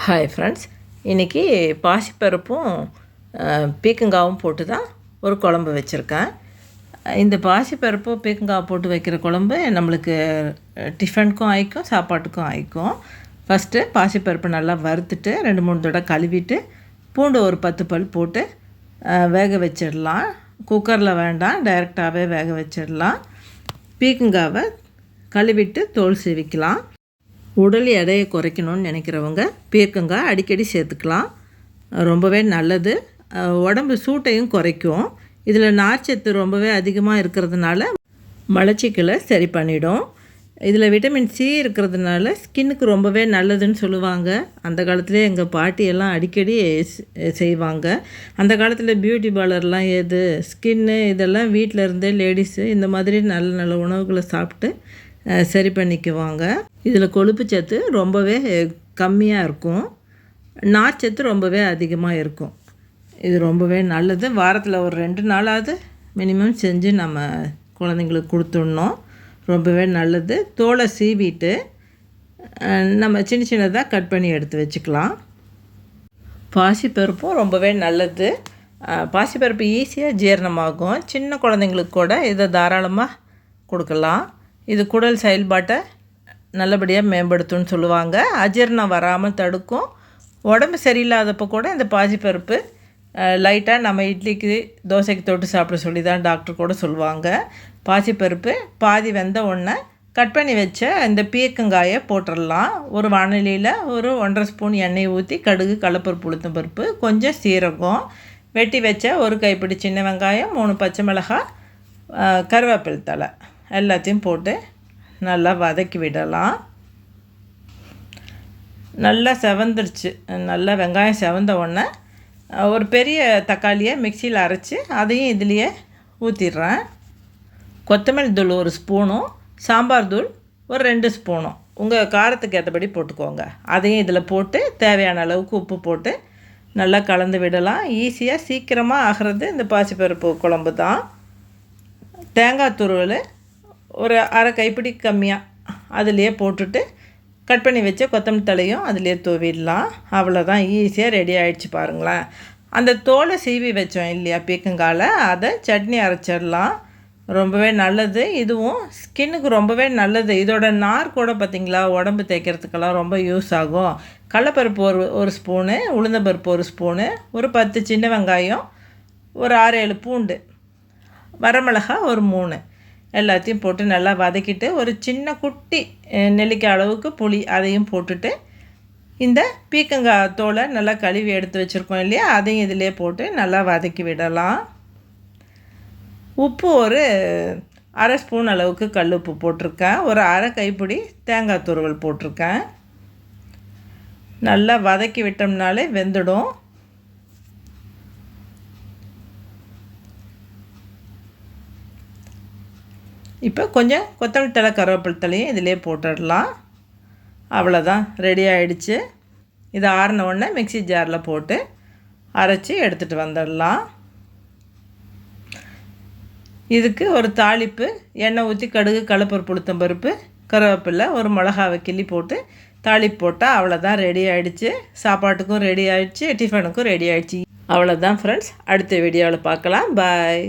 Hi friends இன்றைக்கி பாசிப்பருப்பும் பீக்கங்காவும் போட்டு தான் ஒரு குழம்பு வச்சுருக்கேன். இந்த பாசிப்பருப்பும் பீக்கங்காய் போட்டு வைக்கிற குழம்பு நம்மளுக்கு டிஃபனுக்கும் ஆயிக்கும் சாப்பாட்டுக்கும் ஆயிக்கும். ஃபஸ்ட்டு பாசிப்பருப்பு நல்லா வறுத்துட்டு ரெண்டு மூணு தடவை கழுவிட்டு பூண்டு ஒரு பத்து பல் போட்டு வேக வச்சிடலாம். குக்கரில் வேண்டாம் டைரெக்டாகவே வேக வச்சிடலாம். பீக்கங்காவை கழுவிட்டு தோல் சீவிக்கலாம். உடல் எடையை குறைக்கணும்னு நினைக்கிறவங்க பீர்க்கங்காய் அடிக்கடி சேர்த்துக்கலாம். ரொம்பவே நல்லது. உடம்பு சூட்டையும் குறைக்கும். இதில் நார்ச்சத்து ரொம்பவே அதிகமாக இருக்கிறதுனால மலச்சிக்கலை சரி பண்ணிடும். இதில் விட்டமின் சி இருக்கிறதுனால ஸ்கின்னுக்கு ரொம்பவே நல்லதுன்னு சொல்லுவாங்க. அந்த காலத்துலேயே எங்கள் பாட்டியெல்லாம் அடிக்கடி செய்வாங்க. அந்த காலத்தில் பியூட்டி பார்லர்லாம் எது ஸ்கின்னு இதெல்லாம் வீட்டில் இருந்தே லேடிஸு இந்த மாதிரி நல்ல நல்ல உணவுகளை சாப்பிட்டு சரி பண்ணிக்குவாங்க. இதில் கொழுப்பு சத்து ரொம்பவே கம்மியாக இருக்கும். நார்ச்சத்து ரொம்பவே அதிகமாக இருக்கும். இது ரொம்பவே நல்லது. வாரத்தில் ஒரு ரெண்டு நாளாவது மினிமம் செஞ்சு நம்ம குழந்தைங்களுக்கு கொடுத்துடணும். ரொம்பவே நல்லது. தோலை சீவிட்டு நம்ம சின்ன சின்னதாக கட் பண்ணி எடுத்து வச்சுக்கலாம். பாசிப்பருப்பும் ரொம்பவே நல்லது. பாசிப்பருப்பு ஈஸியாக ஜீரணமாகும். சின்ன குழந்தைங்களுக்கு கூட இதை தாராளமாக கொடுக்கலாம். இது குடல் செயல்பாட்டை நல்லபடியாக மேம்படுத்தும்னு சொல்லுவாங்க. அஜீரணம் வராமல் தடுக்கும். உடம்பு சரியில்லாதப்போ கூட இந்த பாசிப்பருப்பு லைட்டாக நம்ம இட்லிக்கு தோசைக்கு தொட்டு சாப்பிட சொல்லி தான் டாக்டர் கூட சொல்லுவாங்க. பாசிப்பருப்பு பாதி வெந்த உடனே கட் பண்ணி வச்ச இந்த பீர்க்கங்காயை போட்டுடலாம் ஒரு வானிலையில் ஒரு ஒன்றரை ஸ்பூன் எண்ணெய் ஊற்றி கடுகு கடலப்பருப்பு உளுத்தம் பருப்பு கொஞ்சம் சீரகம் வெட்டி வச்ச ஒரு கைப்பிடி சின்ன வெங்காயம் மூணு பச்சை மிளகாய் கருவேப்பிலை தழை. எல்லாத்தையும் போட்டு நல்லா வதக்கி விடலாம். நல்லா செவந்துருச்சு. நல்லா வெங்காயம் செவந்த உடனே ஒரு பெரிய தக்காளியை மிக்சியில் அரைச்சி அதையும் இதுலேயே ஊற்றிடுறேன் கொத்தமல்லி தூள் ஒரு ஸ்பூனும் சாம்பார் தூள் ஒரு ரெண்டு ஸ்பூனும். உங்கள் காரத்துக்கு ஏற்றபடி போட்டுக்கோங்க. அதையும் இதில் போட்டு தேவையான அளவுக்கு உப்பு போட்டு நல்லா கலந்து விடலாம். ஈஸியாக சீக்கிரமாக ஆகிறது இந்த பாசிப்பருப்பு குழம்பு தான். தேங்காய் துருவல் ஒரு அரை கைப்பிடி கம்மியாக அதுலேயே போட்டுட்டு கட் பண்ணி வச்ச கொத்தமல்லி தலையும் அதுலேயே தூவிடலாம். அவ்வளோதான் ஈஸியாக ரெடி ஆகிடுச்சு பாருங்களேன். அந்த தோலை சீவி வச்சோம் இல்லையா பீக்கங்கால? அதை சட்னி அரைச்சிடலாம். ரொம்பவே நல்லது. இதுவும் ஸ்கின்னுக்கு ரொம்பவே நல்லது. இதோட நார் கூட பார்த்திங்களா உடம்பு தேய்க்கிறதுக்கெல்லாம் ரொம்ப யூஸ் ஆகும். கடலப்பருப்பு ஒரு ஒரு ஸ்பூனு உளுந்தம்பருப்பு ஒரு ஸ்பூனு ஒரு பத்து சின்ன வெங்காயம் ஒரு ஆறு ஏழு பூண்டு வரமிளகா ஒரு மூணு. எல்லாத்தையும் போட்டு நல்லா வதக்கிட்டு ஒரு சின்ன குட்டி நெல்லிக்காய் அளவுக்கு புளி அதையும் போட்டுட்டு இந்த பீக்கங்காய் தோலை நல்லா கழுவி எடுத்து வச்சுருக்கோம் இல்லையா? அதையும் இதிலே போட்டு நல்லா வதக்கி விடலாம். உப்பு ஒரு அரை ஸ்பூன் அளவுக்கு கல் உப்பு போட்டிருக்கேன். ஒரு அரை கைப்பிடி தேங்காய் துருவல் போட்டிருக்கேன். நல்லா வதக்கி விட்டோம்னாலே வெந்துடும். இப்போ கொஞ்சம் கொத்தமல்லி தழை கருவேப்பிலை தலையும் இதிலே போட்டுடலாம். அவ்வளோதான் ரெடி ஆகிடுச்சு இதை ஆறின உடனே மிக்ஸி ஜாரில் போட்டு அரைச்சி எடுத்துகிட்டு வந்துடலாம். இதுக்கு ஒரு தாளிப்பு எண்ணெய் ஊற்றி கடுகு கடலப்பருப்பு புளுத்தம் பருப்பு கருவேப்பிலை ஒரு மிளகாவை கிள்ளி போட்டு தாளிப்பு போட்டால் அவ்வளோதான் ரெடி ஆகிடுச்சு சாப்பாட்டுக்கும் ரெடி ஆகிடுச்சு டிஃபனுக்கும் ரெடி ஆகிடுச்சு அவ்வளோதான் ஃப்ரெண்ட்ஸ் அடுத்த வீடியோவில் பார்க்கலாம். பாய்